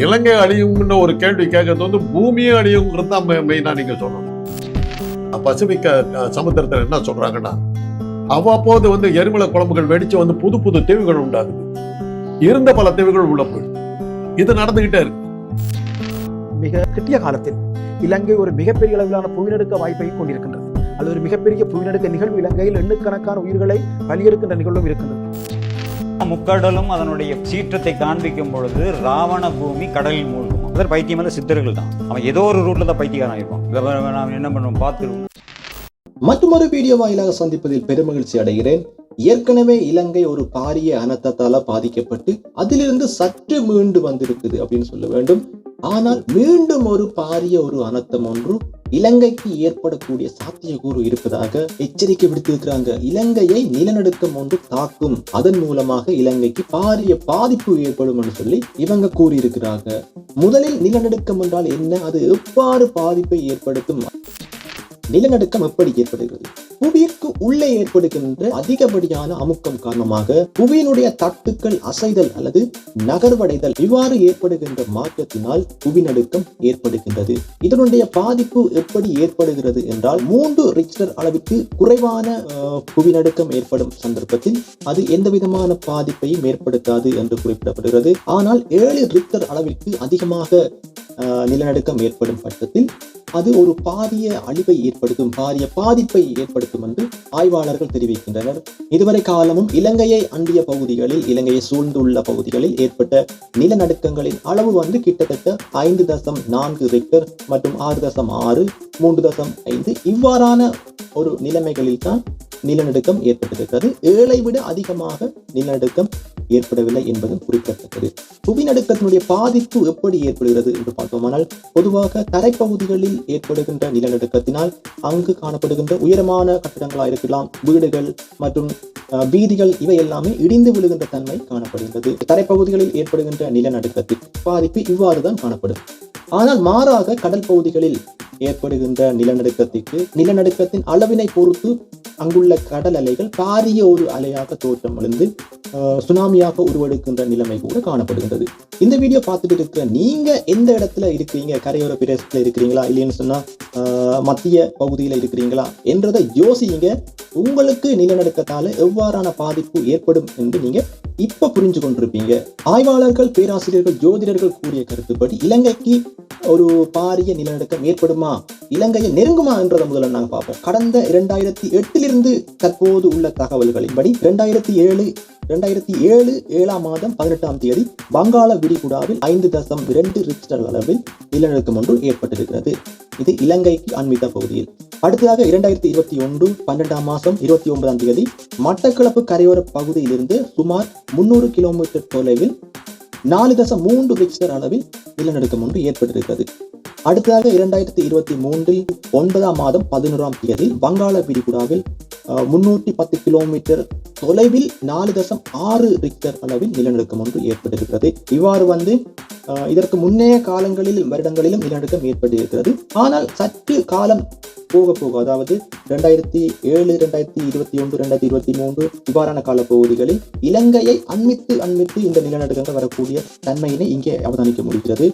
இலங்கை அழியும்னு ஒரு கேள்வி கேட்கறது வந்து பூமியே அழியுங்கிறது தான் மெயினாக நீங்கள் சொல்லணும். பசிபிக் சமுத்திரத்தில் என்ன சொல்கிறாங்கன்னா அவ்வப்போது வந்து எரிமலை குழம்புகள் வெடிச்சு வந்து புது புது தீவுகள் உண்டாகுது. இருந்த பல தீவுகள் உள்ள போய் இது நடந்துகிட்டே இருக்கு. மிக கிட்டிய காலத்தில் இலங்கை ஒரு மிகப்பெரிய அளவிலான புவிநடுக்க வாய்ப்பை கொண்டிருக்கின்றது. அது ஒரு மிகப்பெரிய புவிநடுக்க நிகழ்வு. இலங்கையில் எண்ணுக்கணக்கான உயிர்களை பலியெடுக்கின்ற நிகழ்வும் இருக்கின்றது. முக்கடலும் அதனுடைய சீற்றத்தை காண்பிக்கும் பொழுது ராவண பூமி கடலில் மூழ்கும். அதர் பைத்தியமல்ல சித்தர்கள் தான். அவன் ஏதோ ஒரு ரூட்ல தான் பைத்தியக்காரன் இருப்பான் இதை நாம் என்ன பண்ணுவோம்? பார்த்துருவோம். மற்றொரு வீடியோ வாயிலாக சந்திப்பதில் பெருமகிழ்ச்சி அடைகிறேன். ஏற்கனவே இலங்கை ஒரு பாரிய அனர்த்தத்தால பாதிக்கப்பட்டு அதிலிருந்து சற்று மீண்டு வந்திருக்குது அப்படின்னு சொல்ல வேண்டும். ஆனால் மீண்டும் ஒரு பாரிய ஒரு அனர்த்தம் ஒன்று இலங்கைக்கு ஏற்படக்கூடிய சாத்தியக்கூறு இருப்பதாக எச்சரிக்கை விடுத்திருக்கிறாங்க. இலங்கையை நிலநடுக்கம் ஒன்று தாக்கும். அதன் மூலமாக இலங்கைக்கு பாரிய பாதிப்பு ஏற்படும் என்று சொல்லி இவங்க கூறியிருக்கிறாங்க. முதலில் நிலநடுக்கம் என்றால் என்ன? அது எவ்வாறு பாதிப்பை ஏற்படுத்தும்? நிலநடுக்கம் எப்படி ஏற்படுகிறது? புவியிற்கு உள்ளே ஏற்படுகின்ற அதிகப்படியான அமுக்கம் காரணமாக புவியினுடைய தட்டுக்கள் அசைதல் அல்லது நகர்வடைதல் இவ்வாறு ஏற்படுகின்ற மாற்றத்தினால் புவிநடுக்கம் ஏற்படுகின்றது. இதனுடைய பாதிப்பு எப்படி ஏற்படுகிறது என்றால் மூன்று ரிக்டர் அளவிற்கு குறைவான புவிநடுக்கம் ஏற்படும் சந்தர்ப்பத்தில் அது எந்த விதமான பாதிப்பையும் ஏற்படுத்தாது என்று குறிப்பிடப்படுகிறது. ஆனால் ஏழு ரிக்டர் அளவிற்கு அதிகமாக நிலநடுக்கம் ஏற்படும் பட்சத்தில் அது ஒரு பாரிய அழிவை ஏற்படுத்தும் பாரிய பாதிப்பை ஏற்படுத்தும் என்று ஆய்வாளர்கள் தெரிவிக்கின்றனர். இதுவரை காலமும் இலங்கையை அண்டிய பகுதிகளில் இலங்கையை சூழ்ந்துள்ள பகுதிகளில் ஏற்பட்ட நிலநடுக்கங்களின் அளவு வந்து கிட்டத்தட்ட ஐந்து தசம் நான்கு ரெக்டர் மற்றும் ஆறு தசம் ஆறு மூன்று தசம் ஐந்து இவ்வாறான ஒரு நிலைமைகளில் தான் நிலநடுக்கம் ஏற்பட்டிருக்கிறது. ஏழை விட அதிகமாக நிலநடுக்கம் ஏற்படவில்லை என்பது குறிப்பிடத்தக்கது. புவிநடுக்கத்தினுடைய பாதிப்பு எப்படி ஏற்படுகிறது என்று பார்த்தோமானால் பொதுவாக தரைப்பகுதிகளில் ஏற்படுகின்ற நிலநடுக்கத்தினால் அங்கு காணப்படுகின்ற உயரமான கட்டிடங்களாக இருக்கலாம் வீடுகள் மற்றும் அஹ், வீதிகள் இவை எல்லாமே இடிந்து விழுகின்ற தன்மை காணப்படுகின்றது. தரைப்பகுதிகளில் ஏற்படுகின்ற நிலநடுக்கத்தின் பாதிப்பு இவ்வாறு தான் காணப்படும். ஆனால் மாறாக கடல் பகுதிகளில் ஏற்படுகின்ற நிலநடுக்கத்திற்கு நிலநடுக்கத்தின் அளவினை பொறுத்து அங்குள்ள கடல் அலைகள் பாரிய ஒரு அலையாக தோற்றம் விழுந்து சுனாமியாக உருவெடுக்கின்ற நிலைமை கூட காணப்படுகின்றது. இந்த வீடியோ பார்த்துட்டு இருக்கிற நீங்க எந்த இடத்துல இருக்கிறீங்க? கரையோர பிரதேசத்துல இருக்கிறீங்களா? இல்லைன்னு சொன்னா மத்திய பகுதியில இருக்கிறீங்களா? என்றதை யோசிங்க. உங்களுக்கு நிலநடுக்கத்தால எவ்வாறான பாதிப்பு ஏற்படும் என்று நீங்க இப்ப புரிஞ்சு கொண்டிருப்பீங்க. ஆய்வாளர்கள் பேராசிரியர்கள் ஜோதிடர்கள் கூறிய கருத்துப்படி இலங்கைக்கு ஒரு பாரிய நிலநடுக்கம் ஏற்படுமா? இலங்கையை நெருங்குமா என்றதை முதல்ல நாங்க பார்ப்போம். கடந்த இரண்டாயிரத்தி எட்டில் எட்டிலிருந்து தற்போது உள்ள தகவல்களின்படி இரண்டாயிரத்தி ஏழு இரண்டாயிரத்தி ஏழு ஏழாம் மாதம் பதினெட்டாம் தேதி வங்காள விரிகுடாவில் ஐந்து தசம் இரண்டு ரிக்டர் அளவில் நிலநடுக்கம் ஒன்று ஏற்பட்டிருக்கிறது. இது இலங்கைக்கு அண்மித்த பகுதியில். அடுத்ததாக இரண்டாயிரத்தி இருபத்தி ஒன்று பன்னெண்டாம் மாதம் இருபத்தி ஒன்பதாம் தேதி மட்டக்களப்பு கரையோர பகுதியிலிருந்து சுமார் முன்னூறு கிலோமீட்டர் தொலைவில் நாலு தசம் மூன்று ரிக்டர் அளவில் நிலநடுக்கம் ஒன்று ஏற்பட்டிருக்கிறது. அடுத்ததாக இரண்டாயிரத்தி இருபத்தி மூன்றில் ஒன்பதாம் மாதம் பதினோராம் தேதி வங்காள விரிகுடாவில் முன்னூற்றி பத்து கிலோமீட்டர் தொலைவில் நாலு தசம் ஆறு ரிக்டர் அளவில் நிலநடுக்கம் ஒன்று ஏற்பட்டிருக்கிறது. இவ்வாறு வந்து இதற்கு முன்னைய காலங்களில் வருடங்களிலும் நிலநடுக்கம் ஏற்பட்டிருக்கிறது. ஆனால் சற்று காலம் போக போக அதாவது ரெண்டாயிரத்தி ஏழு ரெண்டாயிரத்தி இருபத்தி ஒன்று ரெண்டாயிரத்தி இருபத்தி மூன்று இவ்வாறான கால பகுதிகளில் இலங்கையை அண்மித்து அண்மித்து இந்த நிலநடுக்கங்கள் வரக்கூடிய தன்மையினை இங்கே அவதானிக்க முடிகிறது.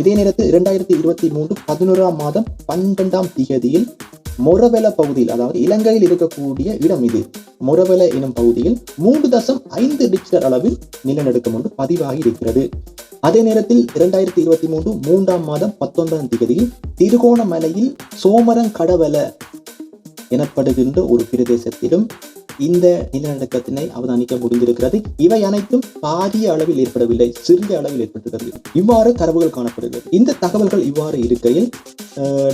இதே நேரத்தில் இரண்டாயிரத்தி இருபத்தி மூன்று பதினோராம் மாதம் பன்னிரெண்டாம் திகதியில் மொரவெல பகுதியில் அதாவது இலங்கையில் இருக்கக்கூடிய இடம் இது. மொரவெல எனும் பகுதியில் மூன்று தசம் ஐந்து ரிக்டர் அளவில் நிலநடுக்கம் ஒன்று பதிவாகி இருக்கிறது. அதே நேரத்தில் இரண்டாயிரத்தி இருபத்தி மூன்று மூன்றாம் மாதம் பத்தொன்பதாம் திகதியில் திருகோணமலையில் சோமரங்கடவல எனப்படுகின்ற ஒரு பிரதேசத்திலும் இந்த நிலநடுக்கத்தினை அவதானிக்க முடிந்திருக்கிறது. இவை அனைத்தும் பாரிய அளவில் ஏற்படவில்லை சிறிய அளவில் ஏற்பட்டிருக்கிறது. இவ்வாறு தரவுகள் காணப்படுகிறது. இந்த தகவல்கள் இவ்வாறு இருக்கையில்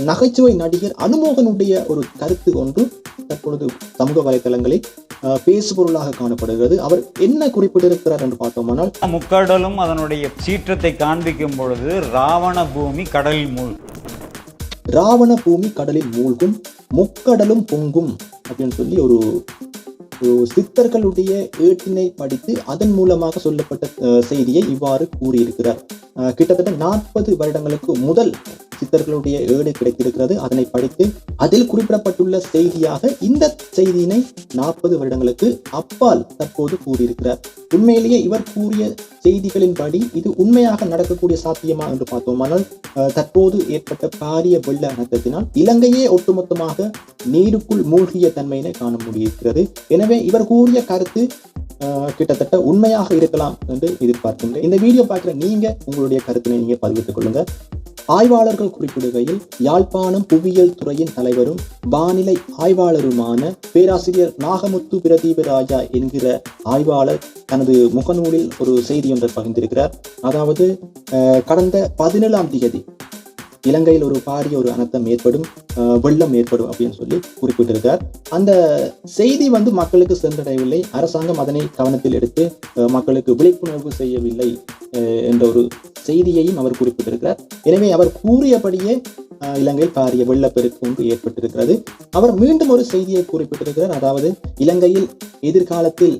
நகைச்சுவை நடிகர் அனுமோகனுடைய ஒரு கருத்து ஒன்று தற்பொழுது சமூக வலைதளங்களில் பேசுபொருளாக காணப்படுகிறது. அவர் என்ன குறிப்பிட்டிருக்கிறார் என்று பார்த்தோமானால் முக்கடலும் அதனுடைய சீற்றத்தை காண்பிக்கும் பொழுது ராவண பூமி கடலில் மூழ்கும். ராவண பூமி கடலில் மூழ்கும் முக்கடலும் பொங்கும் அப்படின்னு சொல்லி ஒரு சித்தர்களுடைய ஏட்டினை படித்து அதன் மூலமாக சொல்லப்பட்ட அஹ், செய்தியை இவ்வாறு கூறியிருக்கிறார். கிட்டத்தட்ட நாற்பது வருடங்களுக்கு முதல் சித்தர்களுடைய ஏடு கிடைத்திருக்கிறது. அதனை படித்து அதில் குறிப்பிடப்பட்டுள்ள செய்தியாக இந்த செய்தியினை நாற்பது வருடங்களுக்கு அப்பால் தற்போது கூறியிருக்கிறார். உண்மையிலேயே இவர் கூறிய செய்திகளின்படி இது உண்மையாக நடக்கக்கூடிய சாத்தியமா என்று பார்த்தோமானால் அஹ், தற்போது ஏற்பட்ட பாரிய வெள்ள அனர்த்தத்தினால் இலங்கையே ஒட்டுமொத்தமாக நீருக்குள் மூழ்கிய தன்மையினை காண முடியிருக்கிறது. எனவே இவர் கூறிய கருத்து கிட்டத்தட்ட உண்மையாக இருக்கலாம் என்று எதிர்பார்க்கின்றேன். இந்த வீடியோ பார்க்குற நீங்க உங்களுடைய கருத்தினை நீங்க பதிவிட்டுக் கொள்ளுங்க. ஆய்வாளர்கள் குறிப்பிடுகையில் யாழ்ப்பாணம் புவியியல் துறையின் தலைவரும் வானிலை ஆய்வாளருமான பேராசிரியர் நாகமுத்து பிரதீபராஜா என்கிற ஆய்வாளர் தனது முகநூலில் ஒரு செய்தி ஒன்றை பகிர்ந்திருக்கிறார். அதாவது கடந்த பதினேழாம் தேதி இலங்கையில் ஒரு பாரிய ஒரு அனர்த்தம் ஏற்படும். வெள்ளம் ஏற்படும் அப்படின்னு சொல்லி குறிப்பிட்டிருக்கார். அந்த செய்தி வந்து மக்களுக்கு சென்றடையவில்லை அரசாங்கம் அதனை கவனத்தில் எடுத்து மக்களுக்கு விழிப்புணர்வு செய்யவில்லை என்ற ஒரு செய்தியையும் அவர் குறிப்பிட்டிருக்கிறார். எனவே அவர் கூறியபடியே இலங்கையில் பாரிய வெள்ளப்பெருக்கு ஒன்று ஏற்பட்டிருக்கிறது. அவர் மீண்டும் ஒரு செய்தியை குறிப்பிட்டிருக்கிறார். அதாவது இலங்கையில் எதிர்காலத்தில்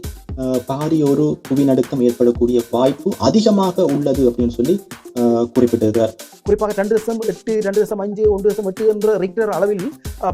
பாரிய ஒரு புவிநடுக்கம் ஏற்படக்கூடிய வாய்ப்பு அதிகமாக உள்ளது அப்படின்னு சொல்லி குறிப்பிட்டிருக்கிறார். குறிப்பாக ரெண்டு தசம் எட்டு ரெண்டு தசம் அஞ்சு ஒன்று தசம் எட்டு என்ற ரிக்டர் அளவில்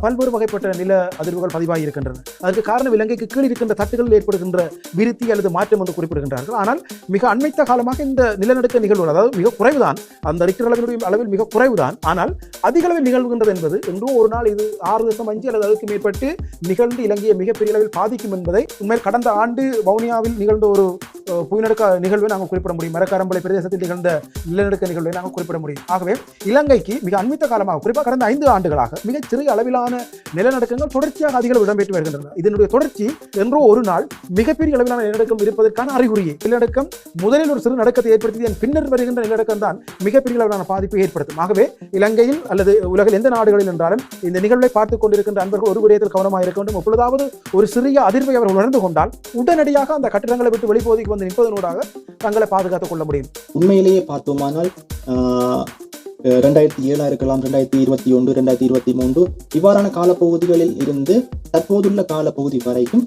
பல்வேறு வகைப்பட்ட நில அதிர்வுகள் பதிவாகி இருக்கின்றன அதற்கு காரணம் இலங்கைக்கு கீழ் இருக்கின்ற தட்டுகளில் ஏற்படுகின்ற விருத்தி அல்லது மாற்றம் என்று குறிப்பிடுகின்றார்கள். ஆனால் மிக அண்மைத்த காலமாக இந்த நிலநடுக்க நிகழ்வுகள் அதாவது மிக குறைவுதான் அந்த ரிக்டர் அளவினுடைய அளவில் மிக குறைவுதான். ஆனால் அதிக அளவில் நிகழ்வுகின்றது என்பது என்றும் ஒரு நாள் இது ஆறு தசம் அஞ்சு அல்லது அதுக்கு மேற்பட்டு நிகழ்ந்து இலங்கையை மிகப்பெரிய அளவில் பாதிக்கும் என்பதை உண்மையில் கடந்த ஆண்டு வவுனியாவில் நிகழ்ந்த ஒரு அஹ், நிகழ்வை நாங்கள் குறிப்பிட முடியும். மரக்காரம்பளை பிரதேசத்தில் நிகழ்ந்த நிலநடுக்க நிகழ்வை நாங்கள் குறிப்பிட முடியும். ஆகவே இலங்கைக்கு மிக அண்மித்த காலமாக குறிப்பாக கடந்த ஐந்து ஆண்டுகளாக மிகச் சிறிய அளவிலான நிலநடுக்கங்கள் தொடர்ச்சியாக அதிக இடம்பெற்று வருகின்றன. இதனுடைய தொடர்ச்சி என்றோ ஒரு நாள் மிகப்பெரிய அளவிலான நிலநடுக்கம் இருப்பதற்கான அறிகுறியே. நிலநடுக்கம் முதலில் ஒரு சிறு நடுக்கத்தை ஏற்படுத்திய பின்னர் வருகின்ற நிலநடுக்கம் தான் மிகப்பெரிய அளவிலான பாதிப்பை ஏற்படுத்தும். ஆகவே இலங்கையில் அல்லது உலகில் எந்த நாடுகளில் என்றாலும் இந்த நிகழ்வை பார்த்துக் கொண்டிருக்கின்ற அன்பர்கள் ஒரு விடயத்தில் கவனமாக இருக்க வேண்டும். எப்பொழுதாவது ஒரு சிறிய அதிர்வை அவர் உணர்ந்து கொண்டால் உடனடியாக அந்த கட்டிடங்களை விட்டு வெளிப்பகுதிக்கு வந்து வந்து நிற்பதனூடாக தங்களை பாதுகாத்துக் கொள்ள முடியும். உண்மையிலேயே பார்த்தோமானால் ரெண்டாயிரத்தி ஏழா இருக்கலாம் ரெண்டாயிரத்தி இருபத்தி ஒன்று ரெண்டாயிரத்தி இருபத்தி மூன்று இவ்வாறான காலப்பகுதிகளில் இருந்து தற்போதுள்ள காலப்பகுதி வரைக்கும்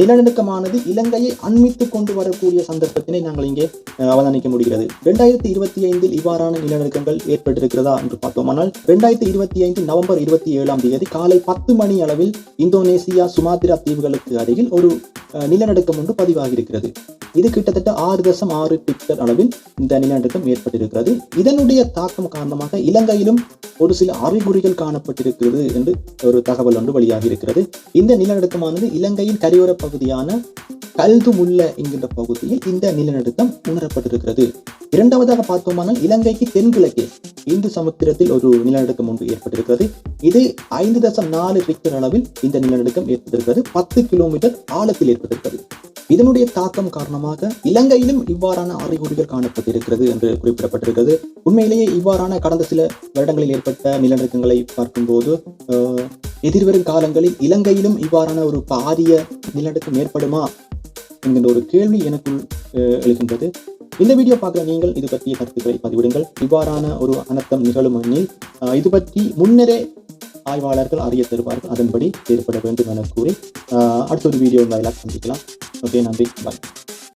நிலநடுக்கமானது இலங்கையை அண்மித்து கொண்டு வரக்கூடிய சந்தர்ப்பத்தினை நாங்கள் இங்கே அவதானிக்க முடிகிறது. ரெண்டாயிரத்தி இருபத்தி ஐந்தில் இவ்வாறான நிலநடுக்கங்கள் ஏற்பட்டிருக்கிறதா என்று பார்த்தோமானால் ரெண்டாயிரத்தி இருபத்தி ஐந்து நவம்பர் இருபத்தி ஏழாம் தேதி காலை பத்து மணி அளவில் இந்தோனேசியா சுமாத்திரா தீவுகளுக்கு அருகில் ஒரு நிலநடுக்கம் ஒன்று பதிவாகியிருக்கிறது. இது கிட்டத்தட்ட ஆறு தசம் ஆறு டிக்டர் அளவில் இந்த நிலநடுக்கம் ஏற்பட்டிருக்கிறது. இதனுடைய தாக்கம் காரணமாக இலங்கையிலும் ஒரு சில அறிகுறிகள் காணப்பட்டிருக்கிறது என்று ஒரு தகவல் ஒன்று வெளியாகி இருக்கிறது இந்த நிலநடுக்கமானது இலங்கையின் கரையோர பகுதியான கல்துமுல்ல என்கின்ற பகுதியில் இந்த நிலநடுக்கம் உணரப்பட்டிருக்கிறது. இரண்டாவதாக பார்த்தோமானால் இலங்கைக்கு தென்கிழக்கே இந்து சமுத்திரத்தில் ஒரு நிலநடுக்கம் ஒன்று ஏற்பட்டிருக்கிறது. இது ஐந்து தசம் நாலு ரிக்டர் அளவில் இந்த நிலநடுக்கம் ஏற்பட்டிருக்கிறது. பத்து கிலோமீட்டர் ஆழத்தில் ஏற்பட்டிருக்கிறது. இதனுடைய தாக்கம் காரணமாக இலங்கையிலும் இவ்வாறான அறிகுறிகள் காணப்பட்டிருக்கிறது என்று குறிப்பிடப்பட்டிருக்கிறது. உண்மையிலேயே இவ்வாறான கடந்த சில வருடங்களில் ஏற்பட்ட நிலநடுக்கங்களை பார்க்கும்போது எதிர்வரும் காலங்களில் இலங்கையிலும் இவ்வாறான ஒரு பாரிய நிலநடுக்கம் ஏற்படுமா என்கின்ற ஒரு கேள்வி எனக்குள் எழுகின்றது. இந்த வீடியோ பார்க்குற நீங்கள் இது பற்றிய கருத்துக்களை பதிவிடுங்கள். இவ்வாறான ஒரு அனர்த்தம் நிகழும் எண்ணில் இது பற்றி முன்னரே ஆய்வாளர்கள் அறிய தருவார்கள். அதன்படி செயற்பட வேண்டும் என கூறி அடுத்த ஒரு வீடியோ வாயிலாக சந்திக்கலாம். ஓகே நன்றி. பாய்